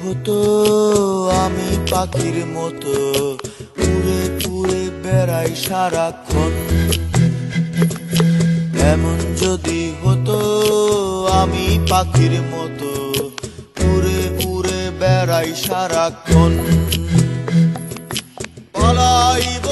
হতো, আমি পাখির মতো উড়ে পুড়ে বেড়াই সারাক্ষণ। এমন যদি হতো, আমি পাখির মতো উড়ে পুড়ে বেড়াই সারাক্ষণ। পালাইব